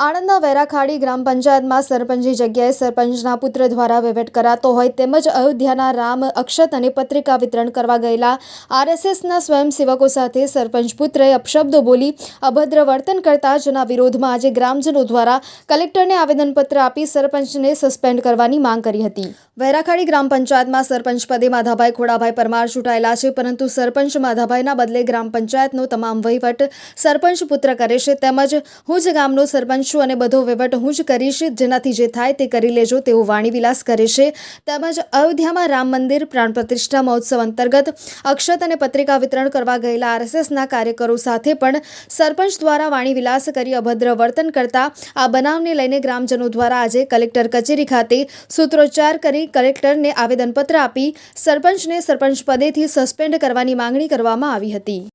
આણંદના વેરાખાડી ગ્રામ પંચાયતમાં સરપંચની જગ્યાએ સરપંચના પુત્ર દ્વારા વહીવટ કરાતો હોય તેમજ અયોધ્યાના રામ અક્ષત અને પત્રિકા વિતરણ કરવા ગયેલા આરએસએસના સ્વયંસેવકો સાથે સરપંચ પુત્રએ અપશબ્દો બોલી અભદ્ર વર્તન કરતા જેના વિરોધમાં આજે ગ્રામજનો દ્વારા કલેક્ટરને આવેદનપત્ર આપી સરપંચને સસ્પેન્ડ કરવાની માંગ કરી હતી. વેરાખાડી ગ્રામ પંચાયતમાં સરપંચ પદે માધાભાઈ ખોડાભાઈ પરમાર ચૂંટાયેલા છે, પરંતુ સરપંચ માધાભાઈના બદલે ગ્રામ પંચાયતનો તમામ વહીવટ સરપંચ પુત્ર કરે છે તેમજ હું જ ગામનો સરપંચ છું અને બધો વહીવટ હું જ કરીશ. જેનાથી જે થાય તે કરી લેજો તેવો વાણીવિલાસ કરે છે. તેમજ અયોધ્યામાં રામ મંદિર પ્રાણ પ્રતિષ્ઠા મહોત્સવ અંતર્ગત અક્ષત અને પત્રિકા વિતરણ કરવા ગયેલા આરએસએસના કાર્યકરો સાથે પણ સરપંચ દ્વારા વાણીવિલાસ કરી અભદ્ર વર્તન કરતા આ બનાવને લઈને ગ્રામજનો દ્વારા આજે કલેક્ટર કચેરી ખાતે સૂત્રોચ્ચાર કરી કલેક્ટરને આવેદનપત્ર આપી સરપંચને સરપંચ પદેથી સસ્પેન્ડ કરવાની માંગણી કરવામાં આવી હતી.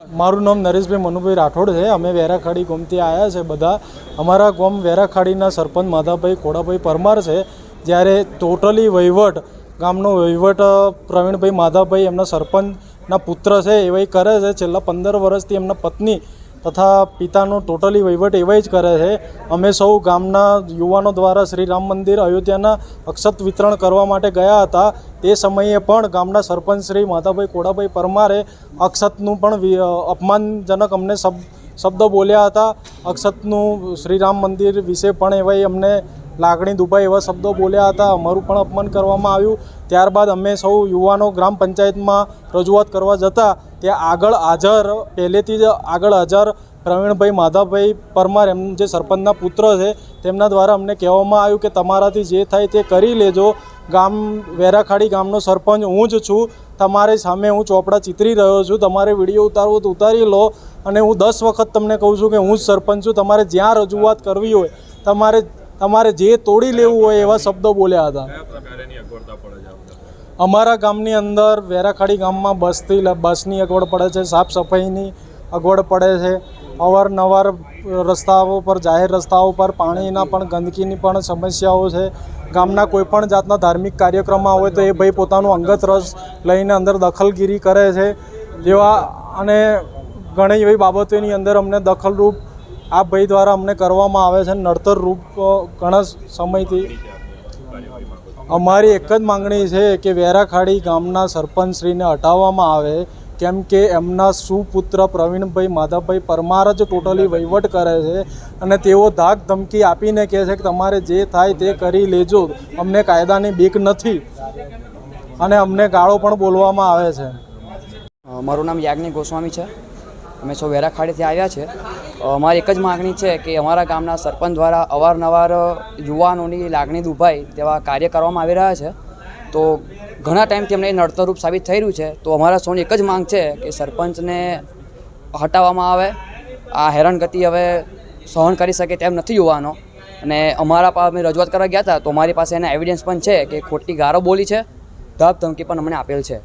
મારું નામ નરેશભાઈ મનુભાઈ રાઠોડ છે. અમે વેરાખાડી ગોમથી આવ્યા છે બધા. અમારા ગોમ વેરાખાડીના સરપંચ માધાભાઈ ખોડાભાઈ પરમાર છે. જ્યારે ટોટલી વહીવટ, ગામનો વહીવટ પ્રવીણભાઈ માધાભાઈ એમના સરપંચના પુત્ર છે, એવાય કરે છે. છેલ્લા પંદર વર્ષથી એમના પત્ની તથા પિતાનો ટોટલી વહીવટ એવાય જ કરે છે. અમે સૌ ગામના યુવાનો દ્વારા શ્રી રામ મંદિર અયોધ્યાના અક્ષત વિતરણ કરવા માટે ગયા હતા. તે સમયે પણ ગામના સરપંચ શ્રી માતાભાઈ કોડાભાઈ પરમારે અક્ષતનું પણ અપમાનજનક અમને શબ્દો બોલ્યા હતા. અક્ષતનું શ્રી રામ મંદિર વિશે પણ એવાય અમને લાગણી દુભાઈ એવા શબ્દો બોલ્યા હતા. અમારું પણ અપમાન કરવામાં આવ્યું. ત્યારબાદ અમે સૌ યુવાનો ગ્રામ પંચાયતમાં રજૂઆત કરવા જતા ત્યાં આગળ હાજર, પહેલેથી જ આગળ હાજર પ્રવીણભાઈ માધાભાઈ પરમાર એમ જે સરપંચના પુત્ર છે, તેમના દ્વારા અમને કહેવામાં આવ્યું કે તમારાથી જે થાય તે કરી લેજો. ગામ, વેરાખાડી ગામનો સરપંચ હું જ છું. તમારી સામે હું ચોપડા ચિતરી રહ્યો છું. તમારે વીડિયો ઉતારવો તો ઉતારી લો. અને હું દસ વખત તમને કહું છું કે હું જ સરપંચ છું. તમારે જ્યાં રજૂઆત કરવી હોય, તમારે તમારે જે તોડી લેવું હોય એવા શબ્દો બોલ્યા હતા? અમારા ગામની અંદર વેરાખાડી ગામમાં બસથી બસની અગવડ પડે છે સાફ સફાઈની અગવડ પડે છે. અવારનવાર રસ્તાઓ પર જાહેર રસ્તાઓ પર પાણીના પણ ગંદકીની પણ સમસ્યાઓ છે. ગામના કોઈપણ જાતના ધાર્મિક કાર્યક્રમમાં હોય તો એ ભાઈ પોતાનું અંગત રસ લઈને અંદર દખલગીરી કરે છે. જેવા અને ઘણી એવી બાબતોની અંદર અમને દખલરૂપ આ ભાઈ દ્વારા અમને કરવામાં આવે છે. નડતર રૂપ ઘણા સમયથી. અમારી એક જ માંગણી છે કે વેરાખાડી ગામના સરપંચશ્રીને હટાવવામાં આવે. કેમ કે એમના સુપુત્ર પ્રવીણભાઈ માધવભાઈ પરમાર જ ટોટલી વહીવટ કરે છે અને તેઓ ધાક ધમકી આપીને કહે છે કે તમારે જે થાય તે કરી લેજો. અમને કાયદાની બીક નથી. અને અમને ગાળો પણ બોલવામાં આવે છે. મારું નામ યાજ્ઞિક ગોસ્વામી છે. અમે સૌ વેરાખાડીથી આવ્યા છે. અમારી એક જ માગણી છે કે અમારા ગામના સરપંચ દ્વારા અવારનવાર યુવાનોની લાગણી દુભાઈ તેવા કાર્ય કરવામાં આવી રહ્યા છે. તો ઘણા ટાઈમથી અમને નડતરરૂપ સાબિત થઈ રહ્યું છે. તો અમારા સૌની એક જ માંગ છે કે સરપંચને હટાવવામાં આવે. આ હેરાનગતિ હવે સહન કરી શકે તેમ નથી યુવાનો. અને અમારા પાસે અમે રજૂઆત કરવા ગયા હતા તો અમારી પાસે એના એવિડન્સ પણ છે કે ખોટી ગારો બોલી છે. ધબ ધમકી પણ અમને આપેલ છે.